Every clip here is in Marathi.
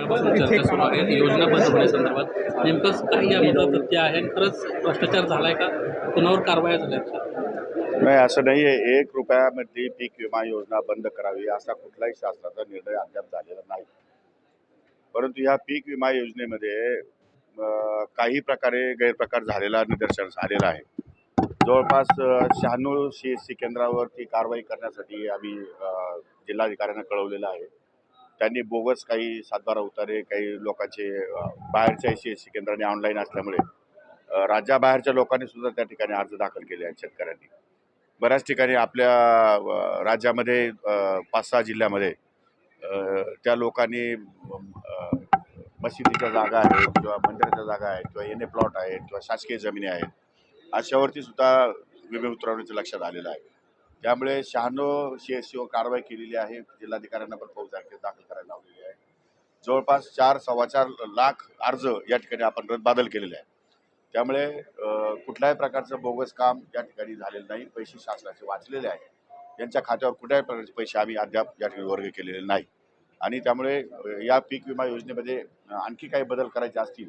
सकाळपासून चर्चा सुरू आहे. योजना बंद होण्यासंदर्भात नेमकं काय यामध्ये तथ्य आहे? आणि खरंच भ्रष्टाचार झालाय का? कुणावर कारवाया झाल्या नाही असं नाही आहे. एक रुपयामध्ये पीक विमा योजना बंद करावी असा कुठलाही शासनाचा निर्णय अद्याप झालेला नाही. परंतु ह्या पीक विमा योजनेमध्ये काही प्रकारे गैरप्रकार झालेला निदर्शन झालेला आहे. जवळपास शहाण्णव सी एस सी केंद्रावरती कारवाई करण्यासाठी आम्ही जिल्हाधिकाऱ्यांना कळवलेलं आहे. त्यांनी बोगस काही सातबारा उतारे काही लोकांचे बाहेरच्या सी एस सी केंद्राने ऑनलाईन असल्यामुळे राज्याबाहेरच्या लोकांनी सुद्धा त्या ठिकाणी अर्ज दाखल केले आहेत शेतकऱ्यांनी. बऱ्याच ठिकाणी आपल्या राज्यामध्ये पाच सहा जिल्ह्यामध्ये त्या लोकांनी मशिदीच्या जागा आहेत किंवा मंदिराच्या जागा आहेत किंवा एन ए प्लॉट आहेत किंवा शासकीय जमिनी आहेत अशावरती सुद्धा विमे उतरवण्याचं लक्षात आलेलं आहे. त्यामुळे शहाण्णव सी एस सीओ कारवाई केलेली आहे. जिल्हाधिकाऱ्यांना पण फौज दाखल दाखल करायला लावलेली आहे. जवळपास चार सव्वा चार लाख अर्ज या ठिकाणी आपण रद्दबादल केलेले आहे त्यामुळे कुठल्याही प्रकारचं बोगस काम या ठिकाणी झालेलं नाही. पैसे शासनाचे वाचलेले आहे यांच्या खात्यावर कुठल्याही प्रकारचे पैसे आम्ही अद्याप या ठिकाणी वर्ग केलेले नाही. आणि त्यामुळे या पीक विमा योजनेमध्ये आणखी काही बदल करायचे असतील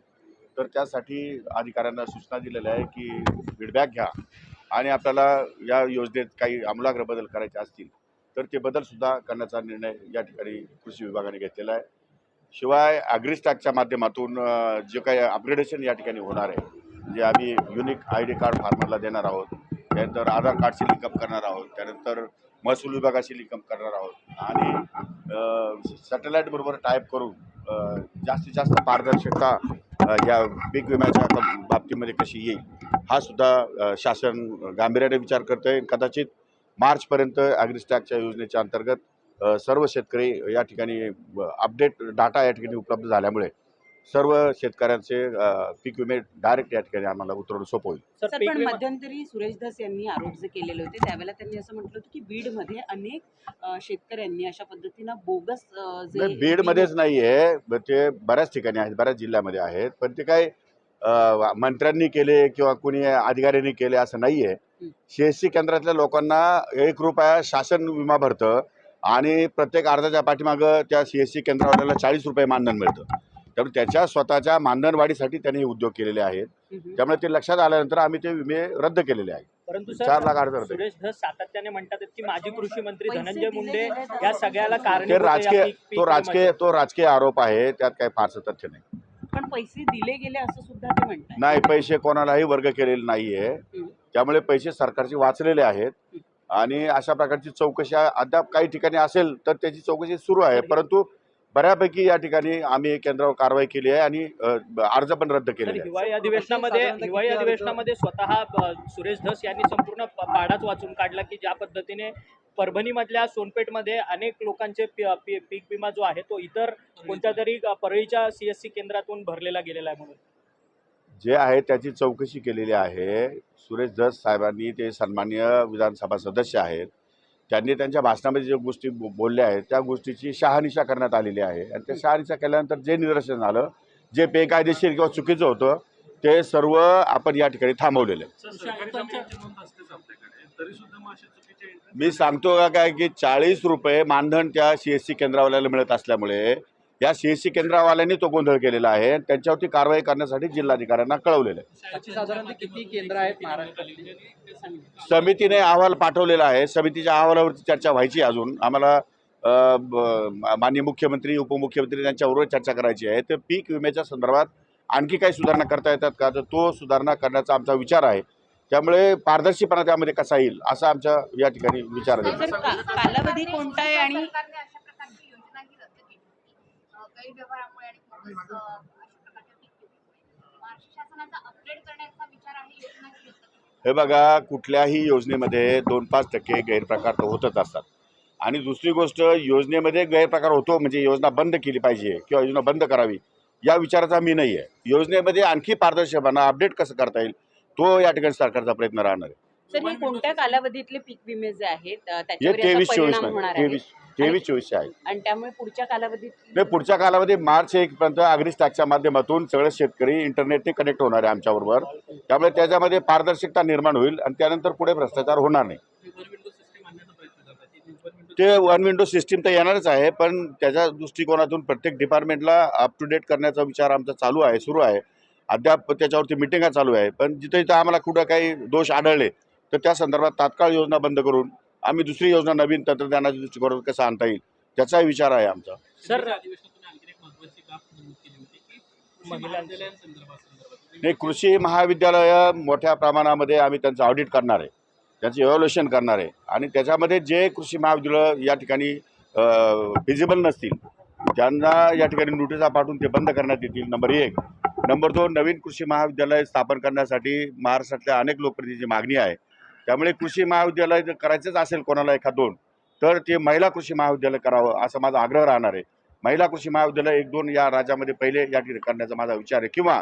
तर त्यासाठी अधिकाऱ्यांना सूचना दिलेल्या आहे की फीडबॅक घ्या. आणि आपल्याला या योजनेत काही आमूलाग्र बदल करायचे असतील तर ते बदलसुद्धा करण्याचा निर्णय या ठिकाणी कृषी विभागाने घेतलेला आहे. शिवाय ॲग्रिस्टॅकच्या माध्यमातून जे काही अपग्रेडेशन या ठिकाणी होणार आहे जे आम्ही युनिक आय डी कार्ड फार्मरला देणार आहोत त्यानंतर आधार कार्डशी लिंकअप करणार आहोत त्यानंतर महसूल विभागाशी लिंकअप करणार आहोत आणि सॅटेलाईटबरोबर टाईप करून जास्तीत जास्त पारदर्शकता या पीक विम्याच्या बाबतीमध्ये कशी येईल हा सुद्धा शासन गांभीर्याने विचार करतं आहे कदाचित मार्चपर्यंत ॲग्रिस्टॅकच्या योजनेच्या अंतर्गत सर्व शेतकरी या ठिकाणी अपडेट डाटा या ठिकाणी उपलब्ध झाल्यामुळे सर्व शेतकऱ्यांचे पीक विमे डायरेक्ट या ठिकाणी आम्हाला उतरवणं सोपं होईल. पण मध्यंतरी सुरेश धस यांनी आरोप जे केलेले होते त्यावेळेला त्यांनी असं म्हटलं होतं की बीडमध्ये अनेक शेतकऱ्यांनी अशा पद्धतीनं बोगस बीडमध्येच नाही आहे ते बऱ्याच ठिकाणी आहेत बऱ्याच जिल्ह्यामध्ये आहेत पण ते काय मंत्र्यांनी केले किंवा कोणी अधिकाऱ्यांनी केले असं नाही आहे हं. सी एस सी केंद्रातल्या लोकांना एक रुपया शासन विमा भरतं आणि प्रत्येक अर्जाच्या पाठीमागं त्या सी एस सी केंद्रावाल्याला चाळीस रुपये मानधन मिळतं त्यामुळे त्याच्या स्वतःच्या मानधन वाढीसाठी त्यांनी हे उद्योग केलेले आहेत. त्यामुळे ते लक्षात आल्यानंतर आम्ही ते विमे रद्द केलेले आहेत परंतु चार लाख सर अर्ज होते. सुरेश धस सातत्याने म्हणतात की माजी कृषी मंत्री धनंजय मुंडे या सगळ्याला या राजकीय तो राजकीय. तो राजकीय आरोप आहे त्यात काही फारसं तथ्य नाही पण पैसे दिले गेले असं सुद्धा ते म्हणतात नाही पैसे कोणालाही वर्ग केलेले नाही आहे हं. त्यामुळे पैसे सरकारचे वाचलेले आहेत. आणि अशा प्रकारची चौकशी अद्याप काही ठिकाणी असेल तर त्याची चौकशी सुरू आहे. परंतु बऱ्यापैकी या ठिकाणी आम्ही केंद्रावर कारवाई केली आहे आणि अर्ज पण रद्द आहेत. हिवाळी अधिवेशनामध्ये हिवाळी अधिवेशनामध्ये स्वतः सुरेश धस यांनी संपूर्ण प- पाडाच वाचून काढला की ज्या पद्धतीने परभणीमधल्या सोनपेठमध्ये अनेक लोकांचे पीक विमा जो आहे तो इतर कोणत्या तरी परळीच्या सीएससी केंद्रातून भरलेला गेलेला आहे म्हणून. जे आहे त्याची चौकशी केलेली आहे. सुरेश धस साहेबांनी ते सन्मान्य विधानसभा सदस्य आहेत. त्यांनी त्यांच्या भाषणामध्ये ज्या गोष्टी बोलल्या आहेत त्या गोष्टीची शहानिशा करण्यात आलेली आहे. आणि त्या शहानिशा केल्यानंतर जे निदर्शन झालं जे बेकायदेशीर किंवा चुकीचं होतं ते सर्व आपण या ठिकाणी थांबवलेलं आहे. मी सांगतो का काय की चाळीस रुपये मानधन त्या सी एस सी केंद्रावाल्याला मिळत असल्यामुळे या सी एस सी केंद्रावाल्यांनी तो गोंधळ केलेला आहे. आणि त्यांच्यावरती कारवाई करण्यासाठी जिल्हाधिकाऱ्यांना कळवलेलं आहे. समितीने अहवाल पाठवलेला आहे. समितीच्या अहवालावरती चर्चा व्हायची अजून. आम्हाला माननीय मुख्यमंत्री उपमुख्यमंत्री यांच्याबरोबर चर्चा करायची आहे. तर पीक विम्याच्या संदर्भात आणखी काही सुधारणा करता येतात का? तर तो सुधारणा करण्याचा आमचा विचार आहे. त्यामुळे पारदर्शीपणा त्यामध्ये कसा येईल? असा आमच्या या ठिकाणी विचार आहे सर का- कालावधी कोणता आहे आणि सरकारने अशा प्रकारची योजनाही रद्द केली होती अ, गैरव्यवहारामुळे आणि. महाराष्ट्र शासनाचा अपग्रेड करण्याचा विचार आहे ही योजना बघा कुठल्याही योजनेमध्ये दोन पाच टक्के गैरप्रकार तर होतच असतात. आणि दुसरी गोष्ट योजनेमध्ये गैरप्रकार होतो म्हणजे योजना बंद केली पाहिजे किंवा योजना बंद करावी या विचाराचा मी नाही आहे योजनेमध्ये आणखी पारदर्शकपणा अपडेट कसं करता येईल तो या ठिकाणी सरकारचा प्रयत्न राहणार आहे. सर हे कोणत्या कालावधीतले पीक विमे जे आहेत अ, हे त्याच्यावर याचा तेवीस चोवीस परिणाम होणार मध्ये आहे? तेवीस तेवीस चोवीसचे आहे. आणि त्यामुळे पुढच्या कालावधीत नाही पुढच्या कालामध्ये मार्च एकपर्यंत अग्री स्टॅकच्या माध्यमातून सगळे शेतकरी इंटरनेटने कनेक्ट होणार आहे आमच्याबरोबर. त्यामुळे त्याच्यामध्ये पारदर्शकता निर्माण होईल आणि त्यानंतर पुढे भ्रष्टाचार होणार नाही. ते वन विंडो सिस्टीम तर येणारच आहे पण त्याच्या दृष्टिकोनातून प्रत्येक डिपार्टमेंटला अप टू डेट करण्याचा विचार आमचा चालू आहे सुरू आहे. अद्याप त्याच्यावरती मिटिंगा चालू आहे. पण जिथं जिथं आम्हाला कुठं काही दोष आढळले तर त्या संदर्भात तात्काळ योजना बंद करून आम्ही दुसरी योजना नवीन तंत्रज्ञानाच्या दृष्टिकोनातून कसं आणता येईल त्याचाही विचार आहे आमचा. सर नाही कृषी महाविद्यालय मोठ्या प्रमाणामध्ये आम्ही त्यांचं ऑडिट करणार आहे. त्याचं इव्हॅल्युएशन करणार आहे. आणि त्याच्यामध्ये जे कृषी महाविद्यालय या ठिकाणी फिजिबल नसतील त्यांना या ठिकाणी नोटिसा पाठवून ते बंद करण्यात येतील नंबर एक. नंबर दोन नवीन कृषी महाविद्यालय स्थापन करण्यासाठी महाराष्ट्रातल्या अनेक लोकप्रतिनिधीची मागणी आहे. त्यामुळे कृषी महाविद्यालय जर करायचंच असेल कोणाला एखाद दोन तर ते महिला कृषी महाविद्यालय करावं असा माझा आग्रह राहणार आहे. महिला कृषी महाविद्यालय एक दोन या राज्यामध्ये पहिले या ठिकाणी करण्याचा माझा विचार आहे. किंवा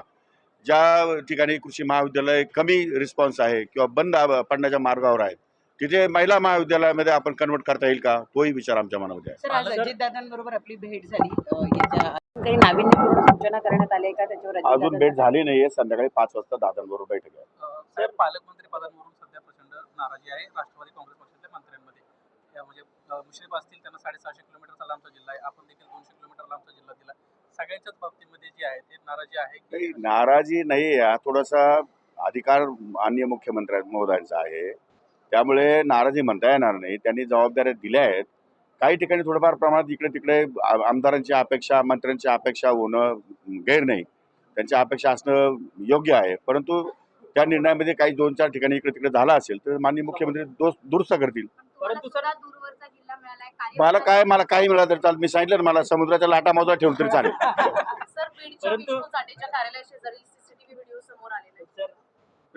ज्या ठिकाणी कृषी महाविद्यालय कमी रिस्पॉन्स आहे किंवा बंद पडण्याच्या मार्गावर आहे तिथे महिला महाविद्यालयामध्ये आपण कन्वर्ट करता येईल का? तोही विचार आमच्या मनामध्ये आहे. सर आज मला तर- अजितदादांबरोबर आपली भेट झाली. अ, याच्या काही नाविन्यपूर्ण सूचना करण्यात आल्या का? त्याच्यावर अजून भेट झाली नाहीये. संध्याकाळी पाच वाजता दादांबरोबर बैठक आहे. नाराजी आहे राष्ट्रवादी काँग्रेस पक्षातल्या मंत्र्यांमध्ये. म्हणजे मुश्रीफ असतील त्यांना साडेसहाशे किलोमीटरचा लांबचा जिल्हा आहे. आपण देखील दोनशे किलोमीटर लांबचा जिल्हा दिला. सगळ्यांच्याच बाबतीमध्ये जी आहे ते नाराजी आहे नाराजी नाही. हा थोडासा अधिकार मान्य मुख्यमंत्री महोदयांचा आहे. त्यामुळे नाराजी म्हणता येणार नाही. त्यांनी जबाबदाऱ्या दिल्या आहेत. काही ठिकाणी थोडंफार प्रमाणात इकडे तिकडे आमदारांची अपेक्षा मंत्र्यांची अपेक्षा होणं गैर नाही. त्यांची अपेक्षा असणं योग्य आहे. परंतु त्या निर्णयामध्ये काही दोन चार ठिकाणी इकडे तिकडे झाला असेल तर माननीय मुख्यमंत्री दोष दुरुस्त करतील. परंतु परंतु सर- दूरवरचा जिल्हा मिळालाय कार्य- मला काय मला काही मिळालं तरी चालेल. मी सांगितलं ना मला समुद्राच्या लाटा मोजा ठेवून तरी चालेल. परंतु-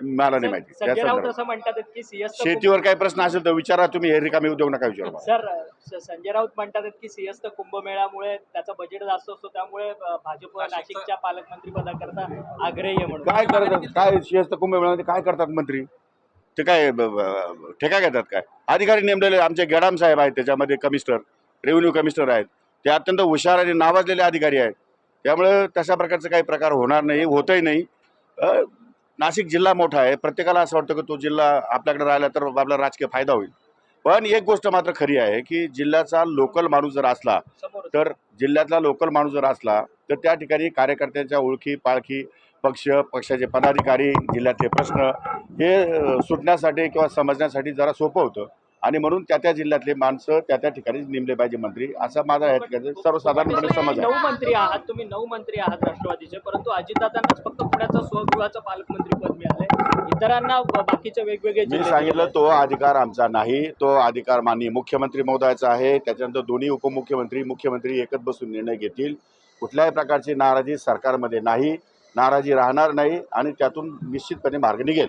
मला नाही माहिती. त्या संजय राऊत संदर्भात असं म्हणतात की सीएस शेतीवर काही प्रश्न असेल तर विचारा तुम्ही हे रिकामी उद्योग नका विचारू मला. सर स- संजय राऊत म्हणतात की सिंहस्थ कुंभमेळ्यामुळे त्याचा बजेट जास्त असतो त्यामुळे अ, भाजप नाशिकच्या पालकमंत्री पदाकरता आग्रही आहे म्हणून. काय करतात? काय शिस्त कुंभमेळ्यामध्ये काय करतात मंत्री? ते काय ब- ब- ठेका घेतात काय? अधिकारी नेमलेले आमचे गेडाम साहेब आहेत त्याच्यामध्ये कमिशनर रेव्हेन्यू कमिशनर आहेत. ते अत्यंत हुशार आणि नावाजलेले अधिकारी आहेत. त्यामुळे तशा प्रकारचे काही प्रकार होणार नाही होतही नाही. अ, नाशिक जिल्हा मोठा आहे. प्रत्येकाला असं वाटतं की तो जिल्हा आपल्याकडे राहिला तर आपला राजकीय फायदा होईल. पण एक गोष्ट मात्र खरी आहे की जिल्ह्याचा लोकल माणूस जर असला तर जिल्ह्यातला लोकल माणूस जर असला तर त्या ठिकाणी कार्यकर्त्यांच्या ओळखी पाळखी पक्ष पक्षाचे पदाधिकारी जिल्ह्यातले प्रश्न हे सुटण्यासाठी किंवा समजण्यासाठी जरा सोपं होतं. आणि म्हणून त्या त्या जिल्ह्यातले माणसं त्या त्या ठिकाणी नेमले पाहिजे मंत्री असा माझा या ठिकाणी सर्वसाधारणपणे समज आहे. नऊ मंत्री आहात तुम्ही नऊ मंत्री आहात राष्ट्रवादीचे परंतु अजितदादांनाच फक्त पुण्याचं स्वगृहाचं पालकमंत्री पद मिळालंय. इतरांना वेगवेगळे मी सांगितलं. तो अधिकार आमचा नाही तो अधिकार माननीय मुख्यमंत्री महोदयाचा आहे. त्याच्यानंतर दोन्ही उपमुख्यमंत्री मुख्यमंत्री एकच बसून निर्णय घेतील. कुठल्याही प्रकारची नाराजी सरकारमध्ये नाही नाराजी राहणार नाही आणि त्यातून निश्चितपणे मार्ग निघेल.